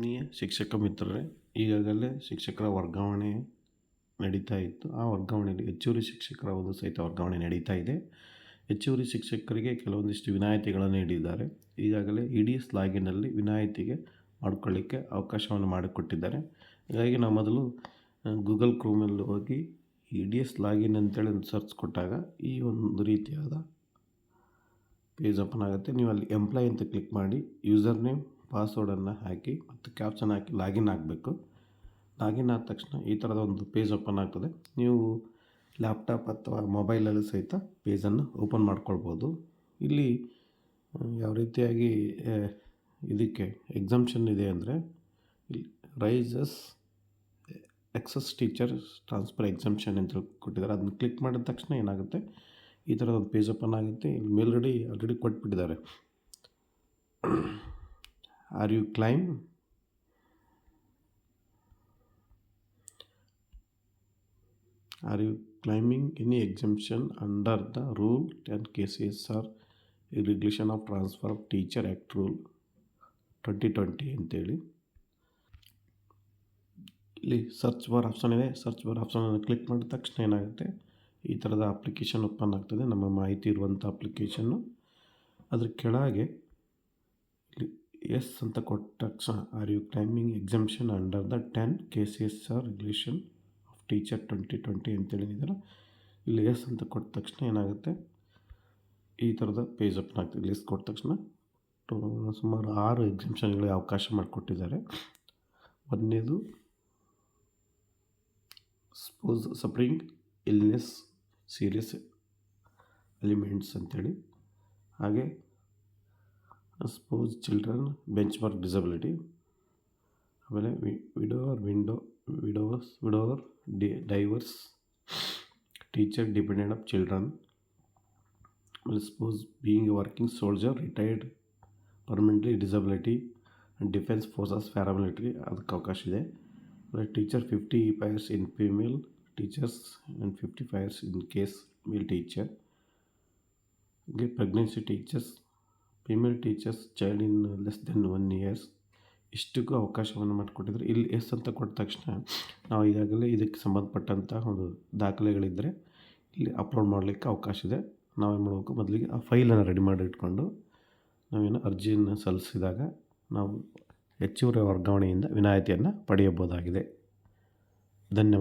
ಆತ್ಮೀಯ ಶಿಕ್ಷಕ ಮಿತ್ರರೇ, ಈಗಾಗಲೇ ಶಿಕ್ಷಕರ ವರ್ಗಾವಣೆ ನಡೀತಾ ಇತ್ತು. ಆ ವರ್ಗಾವಣೆಯಲ್ಲಿ ಹೆಚ್ಚುವರಿ ಶಿಕ್ಷಕರ ಒಂದು ಸಹಿತ ವರ್ಗಾವಣೆ ನಡೀತಾ ಇದೆ. ಹೆಚ್ಚುವರಿ ಶಿಕ್ಷಕರಿಗೆ ಕೆಲವೊಂದಿಷ್ಟು ವಿನಾಯಿತಿಗಳನ್ನು ನೀಡಿದ್ದಾರೆ. ಈಗಾಗಲೇ ಇಡೀ ಸ್ಲಾಗಿನಲ್ಲಿ ವಿನಾಯಿತಿಗೆ ಮಾಡ್ಕೊಳ್ಳಿಕ್ಕೆ ಅವಕಾಶವನ್ನು ಮಾಡಿಕೊಟ್ಟಿದ್ದಾರೆ. ಹಾಗಾಗಿ ನಾವು ಮೊದಲು ಗೂಗಲ್ ಕ್ರೋಮಲ್ಲಿ ಹೋಗಿ ಇ ಡಿ ಎಸ್ ಲಾಗಿನ್ ಅಂತೇಳಿ ಒಂದು ಸರ್ಚ್ ಕೊಟ್ಟಾಗ ಈ ಒಂದು ರೀತಿಯಾದ ಪೇಜ್ ಓಪನ್ ಆಗುತ್ತೆ. ನೀವು ಅಲ್ಲಿ ಎಂಪ್ಲಾಯ್ ಅಂತ ಕ್ಲಿಕ್ ಮಾಡಿ ಯೂಸರ್ ನೇಮ್ ಪಾಸ್ವರ್ಡನ್ನು ಹಾಕಿ ಮತ್ತು ಕ್ಯಾಪ್ಷನ್ ಹಾಕಿ ಲಾಗಿನ್ ಆಗಬೇಕು. ಲಾಗಿನ್ ಆದ ತಕ್ಷಣ ಈ ಥರದ ಒಂದು ಪೇಜ್ ಓಪನ್ ಆಗ್ತದೆ. ನೀವು ಲ್ಯಾಪ್ಟಾಪ್ ಅಥವಾ ಮೊಬೈಲಲ್ಲೂ ಸಹಿತ ಪೇಜನ್ನು ಓಪನ್ ಮಾಡ್ಕೊಳ್ಬೋದು. ಇಲ್ಲಿ ಯಾವ ರೀತಿಯಾಗಿ ಇದಕ್ಕೆ ಎಕ್ಸಾಮ್ಷನ್ ಇದೆ ಅಂದರೆ, ಇಲ್ಲಿ ರೈಸಸ್ ಎಕ್ಸಸ್ ಟೀಚರ್ಸ್ ಟ್ರಾನ್ಸ್ಫರ್ ಎಕ್ಸಾಮ್ಷನ್ ಅಂತ ಕೊಟ್ಟಿದ್ದಾರೆ. ಅದನ್ನ ಕ್ಲಿಕ್ ಮಾಡಿದ ತಕ್ಷಣ ಏನಾಗುತ್ತೆ? ಈ ಥರದ ಒಂದು ಪೇಜ್ ಓಪನ್ ಆಗುತ್ತೆ. ಇಲ್ಲಿ ಮೇಲ್ಗಡೆ already ಕೊಟ್ಬಿಟ್ಟಿದ್ದಾರೆ. Are you claim are you claiming any exemption under the rule ten K C S R regulation of transfer of teacher act rule twenty twenty ಅಂತೇಳಿ? ಇಲ್ಲಿ ಸರ್ಚ್ ಬಾರ್ ಆಪ್ಷನ್ ಇದೆ. Search bar ಆಪ್ಷನನ್ನು click ಮಾಡಿದ ತಕ್ಷಣ ಏನಾಗುತ್ತೆ? ಈ ಥರದ application open ಆಗ್ತದೆ. ನಮ್ಮ ಮಾಹಿತಿ ಇರುವಂಥ ಅಪ್ಲಿಕೇಶನ್ನು ಅದ್ರ ಕೆಳಗೆ ಎಸ್ ಅಂತ ಕೊಟ್ಟ ತಕ್ಷಣ are you claiming exemption under the ten K C S R regulation of teacher twenty twenty ಅಂತೇಳಿ ಇದೆಯಲ್ಲ ಇಲ್ಲಿ ಎಸ್ ಅಂತ ಕೊಟ್ಟ ತಕ್ಷಣ ಏನಾಗುತ್ತೆ? ಈ ಥರದ ಪೇಜ್ ಓಪನ್ ಆಗ್ತದೆ. ಲಿಸ್ಟ್ ಕೊಟ್ಟ ತಕ್ಷಣ ಟು ಸುಮಾರು ಆರು ಎಕ್ಸಿಬಿಷನ್ಗಳಿಗೆ ಅವಕಾಶ ಮಾಡಿಕೊಟ್ಟಿದ್ದಾರೆ. ಒಂದನೇದು spouse suffering illness serious ailments ಅಂತೇಳಿ. ಹಾಗೆ spouse children benchmark disability ಆಮೇಲೆ widower window widowers widower D divorce teacher dependent of children ಆಮೇಲೆ spouse being a working soldier retired permanently disability and defence forces paramilitary ಅದಕ್ಕೆ ಅವಕಾಶ ಇದೆ ಆಮೇಲೆ teacher fifty fires in female teachers and fifty fires in case male teacher ಹಾಗೆ pregnancy teachers female teachers child in less than one years ಇಷ್ಟಕ್ಕೂ ಅವಕಾಶವನ್ನು ಮಾಡಿಕೊಟ್ಟಿದ್ರು. ಇಲ್ಲಿ S ಅಂತ ಕೊಟ್ಟ ತಕ್ಷಣ ನಾವು ಈಗಾಗಲೇ ಇದಕ್ಕೆ ಸಂಬಂಧಪಟ್ಟಂತಹ ಒಂದು ದಾಖಲೆಗಳಿದ್ದರೆ ಇಲ್ಲಿ ಅಪ್ಲೋಡ್ ಮಾಡಲಿಕ್ಕೆ ಅವಕಾಶ ಇದೆ. ನಾವೇನು ಮಾಡಬೇಕು? ಮೊದಲಿಗೆ ಆ ಫೈಲನ್ನು ರೆಡಿ ಮಾಡಿ ಇಟ್ಕೊಂಡು ನಾವೇನು ಅರ್ಜಿಯನ್ನು ಸಲ್ಲಿಸಿದಾಗ ನಾವು ಹೆಚ್ಚುವರಿ ವರ್ಗಾವಣೆಯಿಂದ ವಿನಾಯಿತಿಯನ್ನು ಪಡೆಯಬಹುದಾಗಿದೆ. ಧನ್ಯವಾದ.